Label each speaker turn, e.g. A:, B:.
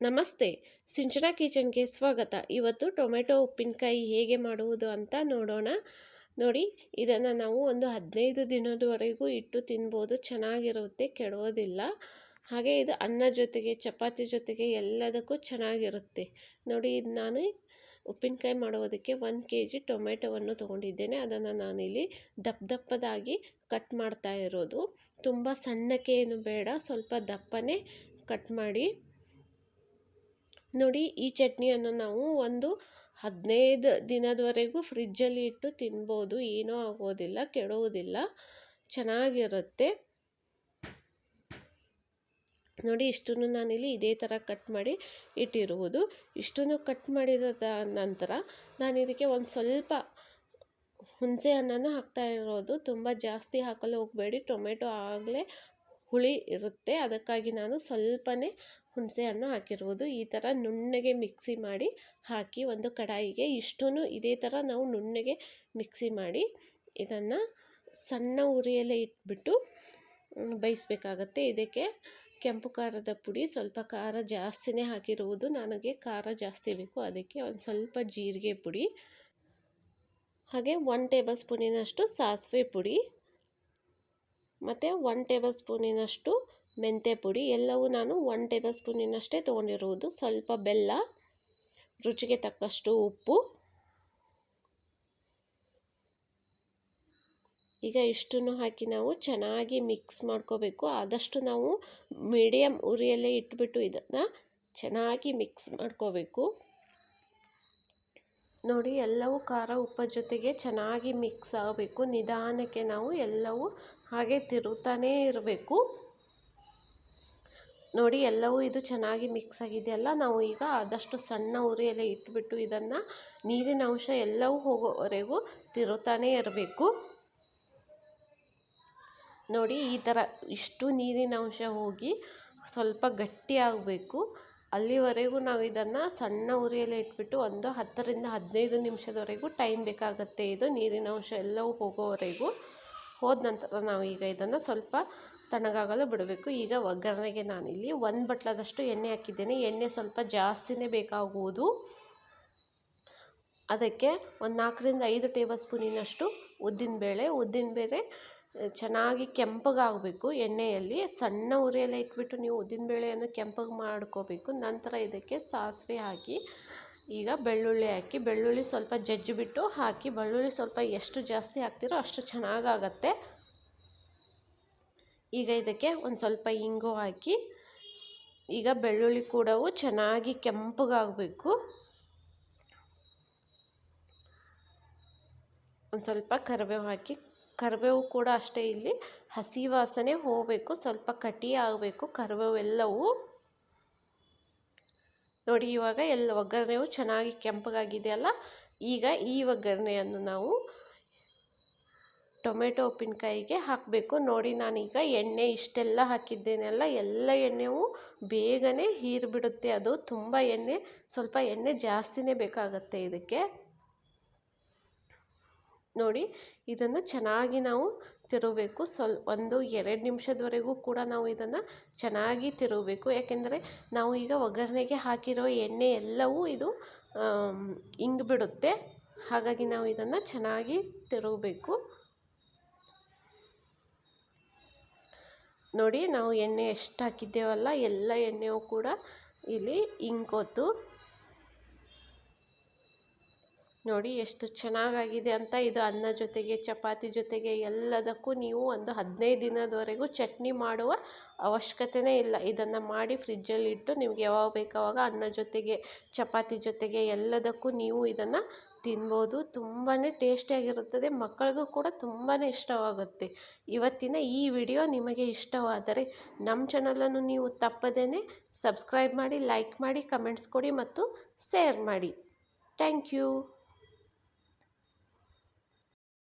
A: ನಮಸ್ತೆ, ಸಿಂಚನಾ ಕಿಚನ್ಗೆ ಸ್ವಾಗತ. ಇವತ್ತು ಟೊಮೆಟೊ ಉಪ್ಪಿನಕಾಯಿ ಹೇಗೆ ಮಾಡುವುದು ಅಂತ ನೋಡೋಣ. ನೋಡಿ, ಇದನ್ನು ನಾವು ಒಂದು ಹದಿನೈದು ದಿನದವರೆಗೂ ಇಟ್ಟು ತಿನ್ಬೋದು, ಚೆನ್ನಾಗಿರುತ್ತೆ ಕೆಡೋದಿಲ್ಲ ಹಾಗೆ ಇದು ಅನ್ನ ಜೊತೆಗೆ, ಚಪಾತಿ ಜೊತೆಗೆ ಎಲ್ಲದಕ್ಕೂ ಚೆನ್ನಾಗಿರುತ್ತೆ. ನೋಡಿ, ಇದು ನಾನು ಉಪ್ಪಿನಕಾಯಿ ಮಾಡುವುದಕ್ಕೆ ಒಂದು ಕೆ ಜಿ ಟೊಮೆಟೊವನ್ನು ತೊಗೊಂಡಿದ್ದೇನೆ. ಅದನ್ನು ನಾನಿಲ್ಲಿ ದಪ್ಪ ದಪ್ಪದಾಗಿ ಕಟ್ ಮಾಡ್ತಾ ಇರೋದು. ತುಂಬ ಸಣ್ಣಕ್ಕೆ ಏನು ಬೇಡ, ಸ್ವಲ್ಪ ದಪ್ಪನೇ ಕಟ್ ಮಾಡಿ ನೋಡಿ, ಈ ಚಟ್ನಿಯನ್ನು ನಾವು ಒಂದು ಹದಿನೈದು ದಿನದವರೆಗೂ ಫ್ರಿಜ್ಜಲ್ಲಿ ಇಟ್ಟು ತಿನ್ಬೋದು. ಏನೂ ಆಗೋದಿಲ್ಲ, ಕೆಡುವುದಿಲ್ಲ. ಚೆನ್ನಾಗಿರುತ್ತೆ. ನೋಡಿ, ಇಷ್ಟನ್ನು ನಾನಿಲ್ಲಿ ಇದೇ ಥರ ಕಟ್ ಮಾಡಿ ಇಟ್ಟಿರುವುದು. ಇಷ್ಟನ್ನು ಕಟ್ ಮಾಡಿದ ನಂತರ ನಾನು ಇದಕ್ಕೆ ಒಂದು ಸ್ವಲ್ಪ ಹುಣಸೆ ಹಣ್ಣನ್ನು ಹಾಕ್ತಾ ಇರೋದು. ತುಂಬ ಜಾಸ್ತಿ ಹಾಕಲು ಹೋಗಬೇಡಿ. ಟೊಮೆಟೊ ಆಗಲೇ ಹುಳಿ ಇರುತ್ತೆ. ಅದಕ್ಕಾಗಿ ನಾನು ಸ್ವಲ್ಪನೇ ಹುಣಸೆ ಹಣ್ಣು ಹಾಕಿರುವುದು ಈ ಥರ ನುಣ್ಣಗೆ ಮಿಕ್ಸಿ ಮಾಡಿ ಹಾಕಿ ಒಂದು ಕಡಾಯಿಗೆ ಇಷ್ಟೂ ಇದೇ ಥರ ನಾವು ನುಣ್ಣಗೆ ಮಿಕ್ಸಿ ಮಾಡಿ ಇದನ್ನು ಸಣ್ಣ ಉರಿಯಲ್ಲೇ ಇಟ್ಬಿಟ್ಟು ಬೇಯಿಸ್ಬೇಕಾಗತ್ತೆ. ಇದಕ್ಕೆ ಕೆಂಪು ಖಾರದ ಪುಡಿ, ಸ್ವಲ್ಪ ಖಾರ ಜಾಸ್ತಿನೇ ಹಾಕಿರುವುದು ನನಗೆ ಖಾರ ಜಾಸ್ತಿ ಬೇಕು. ಅದಕ್ಕೆ ಒಂದು ಸ್ವಲ್ಪ ಜೀರಿಗೆ ಪುಡಿ, ಹಾಗೆ ಒನ್ ಟೇಬಲ್ ಸ್ಪೂನಿನಷ್ಟು ಸಾಸಿವೆ ಪುಡಿ, ಮತ್ತು ಒನ್ ಟೇಬಲ್ ಸ್ಪೂನಿನಷ್ಟು ಮೆಂತ್ಯ ಪುಡಿ, ಎಲ್ಲವೂ ನಾನು ಒನ್ ಟೇಬಲ್ ಸ್ಪೂನಿನಷ್ಟೇ ತೊಗೊಂಡಿರುವುದು ಸ್ವಲ್ಪ ಬೆಲ್ಲ, ರುಚಿಗೆ ತಕ್ಕಷ್ಟು ಉಪ್ಪು. ಈಗ ಇಷ್ಟನ್ನು ಹಾಕಿ ನಾವು ಚೆನ್ನಾಗಿ ಮಿಕ್ಸ್ ಮಾಡ್ಕೋಬೇಕು. ಆದಷ್ಟು ನಾವು ಮೀಡಿಯಮ್ ಉರಿಯಲ್ಲೇ ಇಟ್ಬಿಟ್ಟು ಇದನ್ನು ಚೆನ್ನಾಗಿ ಮಿಕ್ಸ್ ಮಾಡ್ಕೋಬೇಕು. ನೋಡಿ, ಎಲ್ಲವೂ ಖಾರ ಉಪ್ಪ ಜೊತೆಗೆ ಚೆನ್ನಾಗಿ ಮಿಕ್ಸ್ ಆಗಬೇಕು. ನಿಧಾನಕ್ಕೆ ನಾವು ಎಲ್ಲವೂ ಹಾಗೆ ತಿರುತ್ತಾನೇ ಇರಬೇಕು. ನೋಡಿ ಎಲ್ಲವೂ ಇದು ಚೆನ್ನಾಗಿ ಮಿಕ್ಸ್ ಆಗಿದೆಯಲ್ಲ ನಾವು ಈಗ ಆದಷ್ಟು ಸಣ್ಣ ಉರಿಯಲ್ಲೇ ಇಟ್ಬಿಟ್ಟು ಇದನ್ನು ನೀರಿನ ಅಂಶ ಎಲ್ಲವೂ ಹೋಗೋವರೆಗೂ ತಿರುತ್ತಾನೇ ಇರಬೇಕು. ನೋಡಿ ಈ ಥರ ಇಷ್ಟು ನೀರಿನ ಅಂಶ ಹೋಗಿ ಸ್ವಲ್ಪ ಗಟ್ಟಿಯಾಗಬೇಕು ಅಲ್ಲಿವರೆಗೂ ನಾವು ಇದನ್ನು ಸಣ್ಣ ಉರಿಯಲ್ಲೇ ಇಟ್ಬಿಟ್ಟು ಒಂದು ಹತ್ತರಿಂದ ಹದಿನೈದು ನಿಮಿಷದವರೆಗೂ ಟೈಮ್ ಬೇಕಾಗುತ್ತೆ ಇದು ನೀರಿನ ಅಂಶ ಎಲ್ಲವೂ ಹೋಗೋವರೆಗೂ. ಹೋದ ನಂತರ ನಾವು ಈಗ ಇದನ್ನು ಸ್ವಲ್ಪ ತಣ್ಣಗಾಗಲು ಬಿಡಬೇಕು. ಈಗ ಒಗ್ಗರಣೆಗೆ ನಾನಿಲ್ಲಿ ಒಂದು ಬಟ್ಲದಷ್ಟು ಎಣ್ಣೆ ಹಾಕಿದ್ದೇನೆ. ಎಣ್ಣೆ ಸ್ವಲ್ಪ ಜಾಸ್ತಿನೇ ಬೇಕಾಗುವುದು. ಅದಕ್ಕೆ ಒಂದು ನಾಲ್ಕರಿಂದ ಐದು ಟೇಬಲ್ ಸ್ಪೂನಿನಷ್ಟು ಉದ್ದಿನಬೇಳೆ ಉದ್ದಿನಬೇಳೆ ಚೆನ್ನಾಗಿ ಕೆಂಪಗಾಗಬೇಕು. ಎಣ್ಣೆಯಲ್ಲಿ ಸಣ್ಣ ಉರಿಯಲ್ಲೇ ಇಟ್ಬಿಟ್ಟು ನೀವು ಉದ್ದಿನಬೇಳೆಯನ್ನು ಕೆಂಪಗೆ ಮಾಡ್ಕೋಬೇಕು. ನಂತರ ಇದಕ್ಕೆ ಸಾಸಿವೆ ಹಾಕಿ ಈಗ ಬೆಳ್ಳುಳ್ಳಿ ಹಾಕಿ, ಬೆಳ್ಳುಳ್ಳಿ ಸ್ವಲ್ಪ ಜಜ್ಜಿಬಿಟ್ಟು ಹಾಕಿ, ಬೆಳ್ಳುಳ್ಳಿ ಸ್ವಲ್ಪ ಎಷ್ಟು ಜಾಸ್ತಿ ಹಾಕ್ತಿರೋ ಅಷ್ಟು ಚೆನ್ನಾಗಾಗತ್ತೆ. ಈಗ ಇದಕ್ಕೆ ಒಂದು ಸ್ವಲ್ಪ ಇಂಗು ಹಾಕಿ, ಈಗ ಬೆಳ್ಳುಳ್ಳಿ ಕೂಡವು ಚೆನ್ನಾಗಿ ಕೆಂಪಗಾಗಬೇಕು. ಒಂದು ಸ್ವಲ್ಪ ಕರಿಬೇವು ಹಾಕಿ, ಕರಿಬೇವು ಕೂಡ ಅಷ್ಟೇ ಇಲ್ಲಿ ಹಸಿ ವಾಸನೆ ಹೋಗಬೇಕು, ಸ್ವಲ್ಪ ಕಟಿ ಆಗಬೇಕು ಕರಿಬೇವು ಎಲ್ಲವೂ. ನೋಡಿ, ಇವಾಗ ಎಲ್ಲ ಒಗ್ಗರಣೆಯು ಚೆನ್ನಾಗಿ ಕೆಂಪಗಾಗಿದೆಯಲ್ಲ ಈಗ ಈ ಒಗ್ಗರಣೆಯನ್ನು ನಾವು ಟೊಮೆಟೊ ಉಪ್ಪಿನಕಾಯಿಗೆ ಹಾಕಬೇಕು. ನೋಡಿ, ನಾನೀಗ ಎಣ್ಣೆ ಇಷ್ಟೆಲ್ಲ ಹಾಕಿದ್ದೇನೆಲ್ಲ. ಎಲ್ಲ ಎಣ್ಣೆವು ಬೇಗನೆ ಹೀರಿಬಿಡುತ್ತೆ. ಅದು ತುಂಬ ಎಣ್ಣೆ, ಸ್ವಲ್ಪ ಎಣ್ಣೆ ಜಾಸ್ತಿನೇ ಬೇಕಾಗತ್ತೆ ಇದಕ್ಕೆ. ನೋಡಿ, ಇದನ್ನು ಚೆನ್ನಾಗಿ ನಾವು ತಿರುಗಬೇಕು ಸ್ವಲ್ ಒಂದು ಎರಡು ನಿಮಿಷದವರೆಗೂ ಕೂಡ ನಾವು ಇದನ್ನು ಚೆನ್ನಾಗಿ ತಿರುಗಬೇಕು. ಯಾಕೆಂದರೆ ನಾವು ಈಗ ಒಗ್ಗರಣೆಗೆ ಹಾಕಿರೋ ಎಣ್ಣೆ ಎಲ್ಲವೂ ಇದು ಇಂಗಿಬಿಡುತ್ತೆ ಹಾಗಾಗಿ ನಾವು ಇದನ್ನು ಚೆನ್ನಾಗಿ ತಿರುಗಬೇಕು. ನೋಡಿ, ನಾವು ಎಣ್ಣೆ ಎಷ್ಟು ಹಾಕಿದ್ದೇವಲ್ಲ, ಎಲ್ಲ ಎಣ್ಣೆಯೂ ಕೂಡ ಇಲ್ಲಿ ಇಂಕೋತು. ನೋಡಿ ಎಷ್ಟು ಚೆನ್ನಾಗಾಗಿದೆ ಅಂತ ಇದು ಅನ್ನ ಜೊತೆಗೆ, ಚಪಾತಿ ಜೊತೆಗೆ ಎಲ್ಲದಕ್ಕೂ ನೀವು ಒಂದು ಹದಿನೈದು ದಿನದವರೆಗೂ ಚಟ್ನಿ ಮಾಡುವ ಅವಶ್ಯಕತೆನೇ ಇಲ್ಲ. ಇದನ್ನು ಮಾಡಿ ಫ್ರಿಜ್ಜಲ್ಲಿ ಇಟ್ಟು ನಿಮ್ಗೆ ಯಾವಾಗ ಬೇಕಾವಾಗ ಅನ್ನ ಜೊತೆಗೆ, ಚಪಾತಿ ಜೊತೆಗೆ ಎಲ್ಲದಕ್ಕೂ ನೀವು ಇದನ್ನು ತಿನ್ಬೋದು. ತುಂಬಾ ಟೇಸ್ಟಿಯಾಗಿರುತ್ತದೆ. ಮಕ್ಕಳಿಗೂ ಕೂಡ ತುಂಬಾ ಇಷ್ಟವಾಗುತ್ತೆ. ಇವತ್ತಿನ ಈ ವಿಡಿಯೋ ನಿಮಗೆ ಇಷ್ಟವಾದರೆ ನಮ್ಮ ಚಾನಲನ್ನು ನೀವು ತಪ್ಪದೇ ಸಬ್ಸ್ಕ್ರೈಬ್ ಮಾಡಿ, ಲೈಕ್ ಮಾಡಿ, ಕಮೆಂಟ್ಸ್ ಕೊಡಿ ಮತ್ತು ಶೇರ್ ಮಾಡಿ. Thank you.